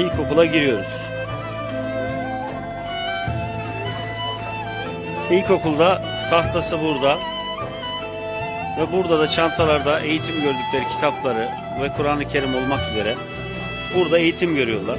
İlkokula giriyoruz. İlkokulda tahtası burada. Ve burada da çantalarda eğitim gördükleri kitapları ve Kur'an-ı Kerim olmak üzere burada eğitim görüyorlar.